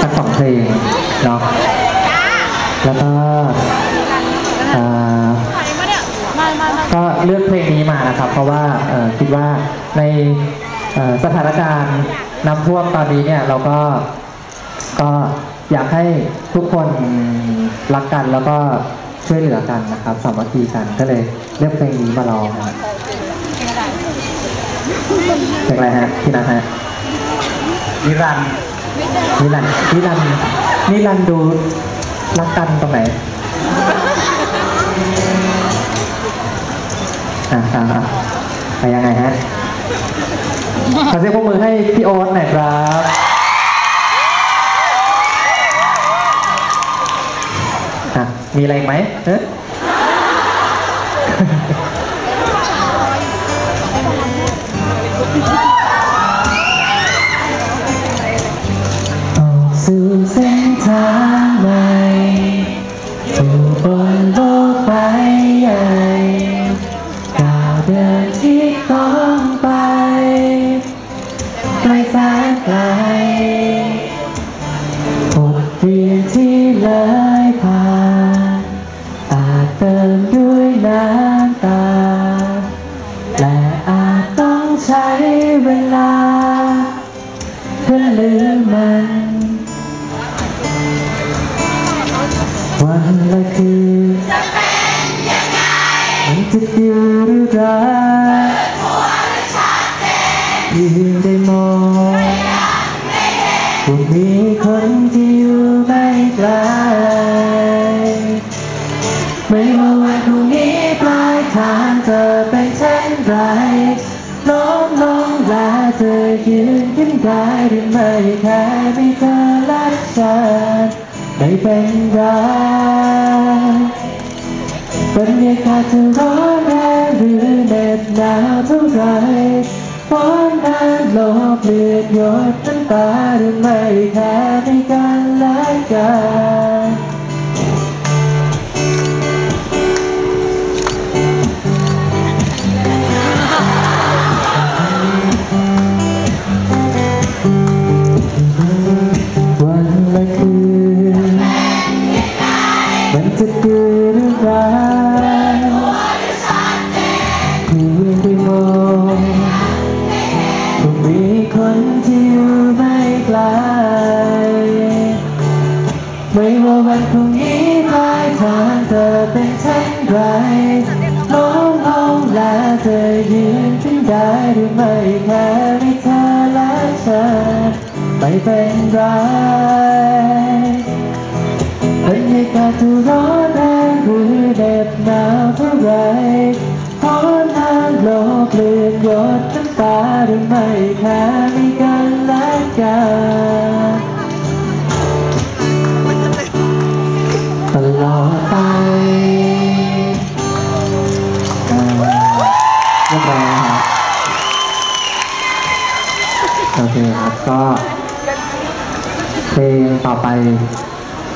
สักสองเพลงเนาะแล้วก็อ่อก็เลือกเพลงนี้มานะครับ เพราะว่าคิดว่าในสถานการณ์น้ำท่วมตอนนี้เนี่ยเราก็ก็อยากให้ทุกคนรักกันแล้วก็ช่วยเหลือกันนะครับสามัคคีกันก็เลยเลือกเพลงนี้มาร้องครับเพลงอะไรฮะพี่นัทฮะนิรันดร์ นิรันนิรันนิรันดูรักกันตรงไหนอะอะอะไปยังไงฮะขอเสียงปรบมือให้พี่โอ๊ตหน่อยครับอะมีอะไรไหมเอ๊ะอ มันจะดีหรือร้ายยืนได้มองว่ามีคนที่อยู่ไม่ไกลไม่ว่าวันพรุ่งนี้ปลายทางจะเป็นเช่นไรน้องน้องลาเธอยืนขึ้นได้หรือไม่แค่ไมีเธอและฉันไม่เป็นไรบรรยากาศจะร้อน โลบเลือดหยดน้ำตาหรือไม่แค่ ไม่ไกล ไม่ว่าวันพรุ่งนี้ปลายทางจะเป็นเช่นไรน้องน้องและเธอยืนขึ้นได้หรือไม่แค่มีเธอและฉันไม่เป็นไรบรรยากาศจะร้อนแรงหรือเหน็บหนาวเท่าไรเพราะน้ำโลกเปลือนหยดน้ำตาหรือไม่แค่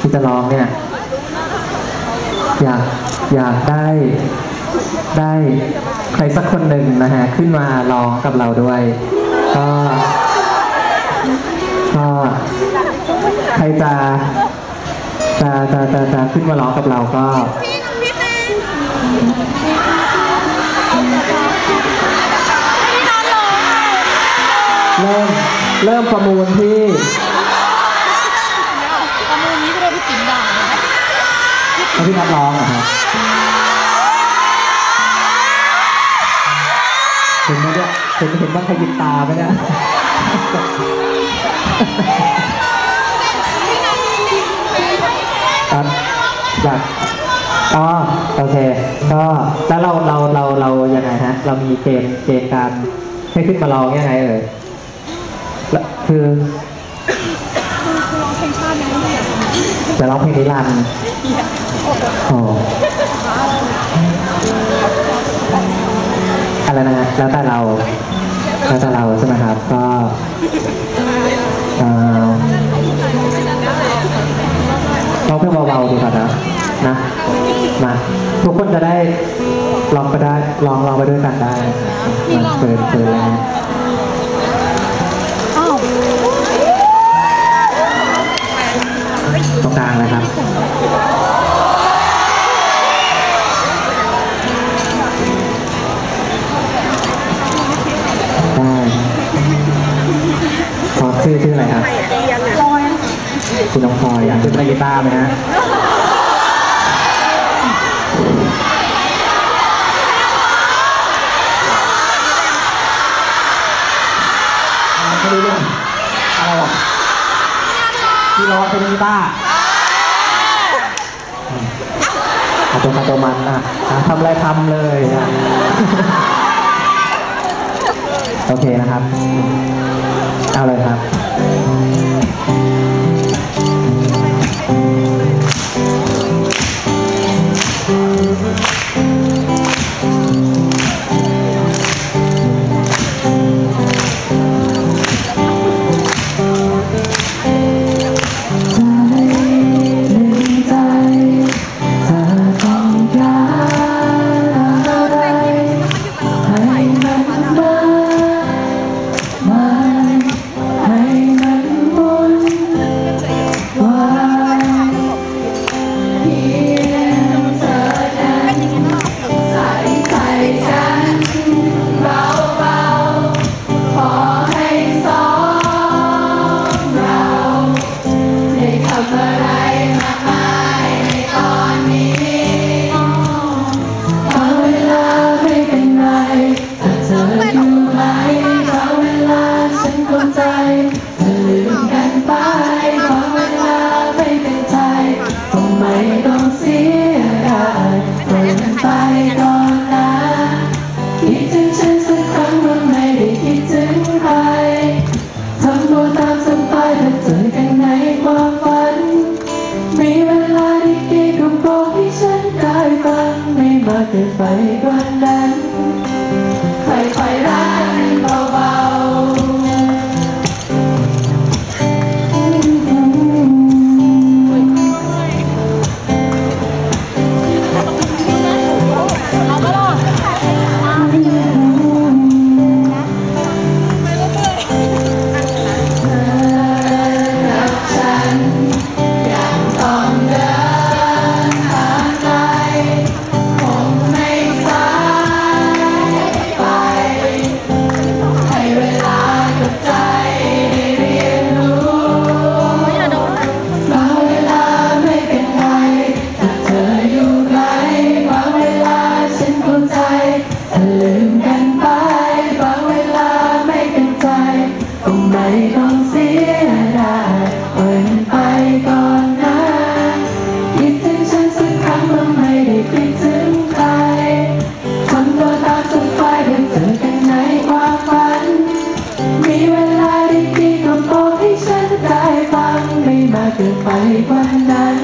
ที่จะร้องเนี่ย อยากอยากได้ได้ใครสักคนหนึ่งนะฮะ ขึ้นมาร้องกับเราด้วย ก็ก็ใครจะจะจะจะจะขึ้นมาร้องกับเราก็เริ่มเริ่มประมูลที่ ประมูลนี้ก็โดนพี่ติ๋มด่าเลยให้พี่นัดร้องเหรอครับเห็นไหมเนี่ยเห็นเห็นบ้างขยิบตาไหมเนี่ยครับอยากอ๋อโอเค ก็แล้วเราเราเราเรายังไงฮะ เรามีเกณฑ์เกณฑ์การให้ขึ้นมาร้องยังไงเอ่ยคือ จะร้องเพลงนิรันดร์อ๋ออะไรนะฮะแล้วแต่เราแล้วแต่เราใช่ไหมครับ ก็เอ่อร้องเพลงเบาๆดีกว่านะนะมาทุกคนจะได้ลองไปได้ลองลองไปด้วยกันได้มาเปิดเปิดแล้วอ้าว รงกลางเลยครับพอชื่อชื่ออะไรครับคุณน้องพลอยอยากขึ้ไปกีตาร์ไหมฮะไม่รู้เรื่องอะไรหวะพี่รองเป็นกีตาร์ อัตโนมัติมันอะทำอะไรทำเลยนะโอเคนะครับ เอาเลยครับ ต้องเสียดายปล่อยมันไปก่อนนะคิดถึงฉันสักครั้งบ้างไม่ได้คิดถึงใครทำตัวตามสบายเดินเจอกันในความฝัน มีเวลาดีๆก็บอกให้ฉันได้ฟังไม่มากเกินไปวันนั้น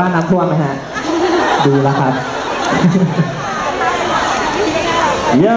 บ้านน้ำท่วมไหมฮะ ดูแล้วครับ